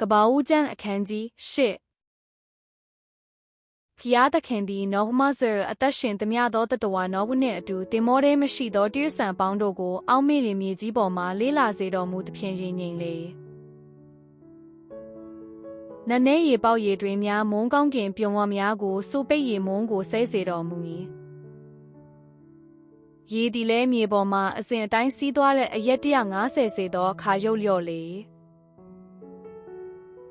ကဘာဦးကျမ်းအခန်းကြီး၈ဖျားသခင်သည်နောဟမဇရအသက်ရှင်သမျှသောတတဝါနောဝနှင့်အတူတင်မောရဲမရှိသောတိရစ္ဆာန်ပေါင်းတို့ကိုအောက်မေ့လင်မြေကြီးပေါ်မှလေးလာစေတော်မူသဖြင့်ရင်ငိမ်လေနတ်နေရေပေါက်ရေတွင်များမုံကောင်းကင်ပြုံဝများကိုစိုးပိတ်ရေမုံကိုဆဲစေတော်မူ၏ရေဒီလဲမြေပေါ်မှာအစဉ်အတိုင်းစီးသွားတဲ့အရက်150စေသောခါရုပ်လျော့လေ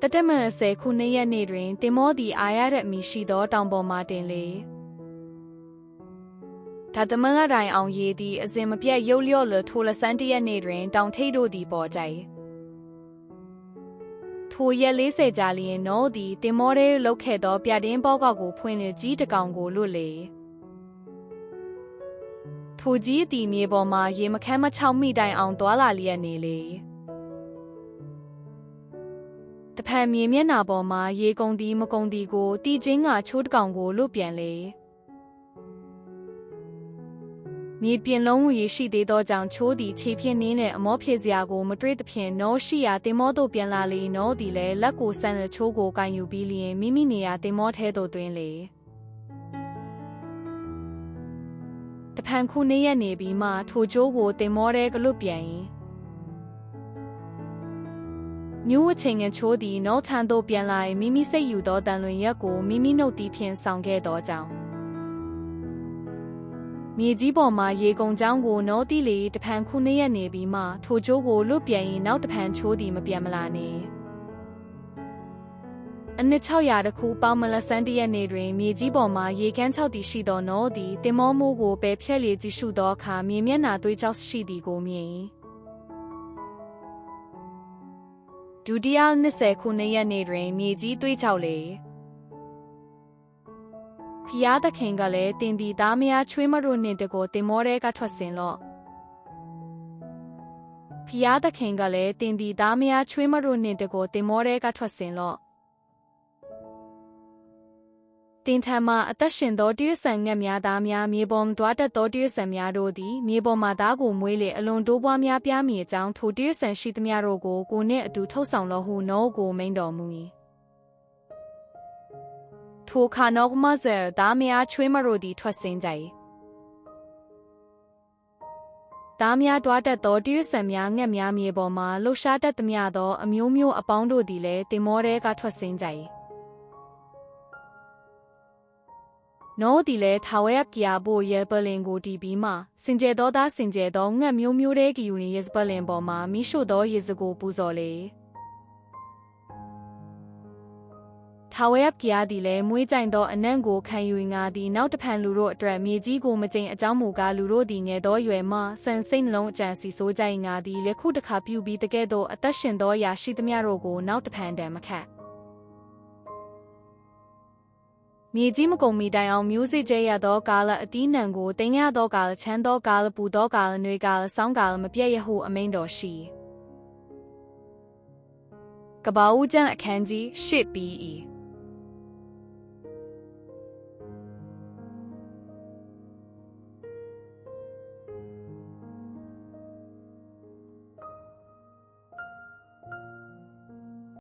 တတမန်ဆယ်ခုနှစ်ရက်နေ့တွင်တင်မောသည်အာရတဲ့အမိရှိသောတောင်ပေါ်မှတင်လေဒါသမန်လတိုင်အောင်ရေးသည်အစဉ်မပြတ်ရုပ်လျော့လထိုလဆန်းတရက်နေ့တွင် တောင်ထိပ်တို့သည်ပေါ်ကြ၏ထိုရက်40ကြာလျင်နောသည်တင်မောရဲလောက်ခဲ့သောပြတင်းပေါကောက်ကိုဖွင့်လေကြီးတကောင်ကိုလွတ်လေထိုကြီးသည်မြေပေါ်မှရေမခမ်းမချောက်မိတိုင်အောင်သွာလာလျက်နေလေ တဖန်မြေမျက်နှာပေါ်မှာရေကုန်သည်မကုန်သည်ကိုတီချင်းကချိုးတကောင်ကိုလွတ်ပြန်လေမြေပြင်လုံးဝရေရှိသေးသောကြောင့်ချိုးသည်ခြေဖြင့်နင်းတဲ့အမောဖြစ်စရာကိုမတွေးသဖြင့်နောရှိရာတင်မောသို့ပြန်လာလေနောသည်လည်းလက်ကိုဆန်တဲ့ချိုးကိုကန်ယူပြီးလျင်မိမိနေရာတင်မောထဲသို့တွင်လေတဖန်ခုနှစ်ရက်နေပြီးမှထိုချိုးကိုတင်မောထဲကလွတ်ပြန်၏ မျိုးဝချင်းငချိုးသည်နောထန်သို့ပြန်လာမိမိစိတ်ယူသောတန်လွင်ရက်ကိုမိမိနှုတ်သည်ဖြင့်ဆောင်ခဲ့သောကြောင့်မြေကြီးပေါ်မှရေကုန်ချောင်းကိုနောတိလေတဖန်ခုနှစ်ရက်နေပြီးမှထိုချိုးကိုလွတ်ပြန်ရင်နောက်တဖန်ချိုးသည်မပြန်မလာနေအနှစ်600တခုပေါင်းမလဆန်းတရက်နေတွင်မြေကြီးပေါ်မှရေကမ်း6သည်ရှိသောနောသည်တင်မောမိုးကိုပယ်ဖြက်လေကြည့်ရှုသောအခါမြေမျက်နှာသွေးကြောက်ရှိသည်ကိုမြင်၏ ဒုတိယ20ခုနှစ်ရက်နေ့တွင် မြေကြီးသွေးချောက်လေဖျားသခင်ကလည်းတင်ဒီသားမယားချွေးမတို့နှင့်တကိုတင်မောတဲကထွက်စင်လော့ဖျားသခင်ကလည်းတင်ဒီသားမယားချွေးမတို့နှင့်တကိုတင်မောတဲကထွက်စင်လော့ တင်ထံမှအသက်ရှင်သောတိရစ္ဆာန်ငှက်များသားများမြေပေါ်တွားတက်သောတိရစ္ဆာန်များတို့သည်မြေပေါ်မှသားကိုမွေးလေအလွန်တိုးပွားများပြားမည်အကြောင်းထိုတိရစ္ဆာန်ရှိသမျှတို့ကိုကိုနှင့်အတူထုတ်ဆောင်လောဟုနောကိုမိန်တော်မူ၏ထိုခါနောကမဇယ်သားများချွေးမတို့သည်ထွက်ဆင်းကြ၏သားများတွားတက်သောတိရစ္ဆာန်များငှက်များမြေပေါ်မှလှူရှားတတ်သမျှသောအမျိုးမျိုးအပေါင်းတို့သည်လည်းတင်မောတဲကထွက်ဆင်းကြ၏ နောဒီလဲထာဝရပြာဖို့ရဲပလင်ကိုတီးပြီးမှစင်ကြဲသောသားစင်ကြဲသောငှက်မျိုးမျိုးတဲ့ကီယူနေရဲစပလင်ပေါ်မှာမိရှို့သောရေစကိုပူဇော်လေထာဝရပြာသည်လည်းမွေးကြိုင်သောအနံ့ကိုခံယူငါသည်နောက်တဖန်လူတို့အတွက်မြေကြီးကိုမကျိန်အကြောင်းမူကားလူတို့သည်ငယ်သောရွယ်မှဆန်စိတ်နှလုံးအကြံစီဆိုးကြိုင်ငါသည်လက်ခုတစ်ခါပြုပြီးတကဲ့သို့အသက်ရှင်သောရာရှိသမျှတို့ကိုနောက်တဖန်တံမခတ် မြေကြီးမကုန်မီတိုင်အောင်မျိုးစစ်ကျဲရသောကာလအတီးနှံကိုတင်ရသောကာလချမ်းသောကာလပူသောကာလနှွေကာလဆောင်းကာလမပြည့်ရဟုအမိန်တော်ရှိကဘာဦးကျန်အခန်းကြီး၈ BE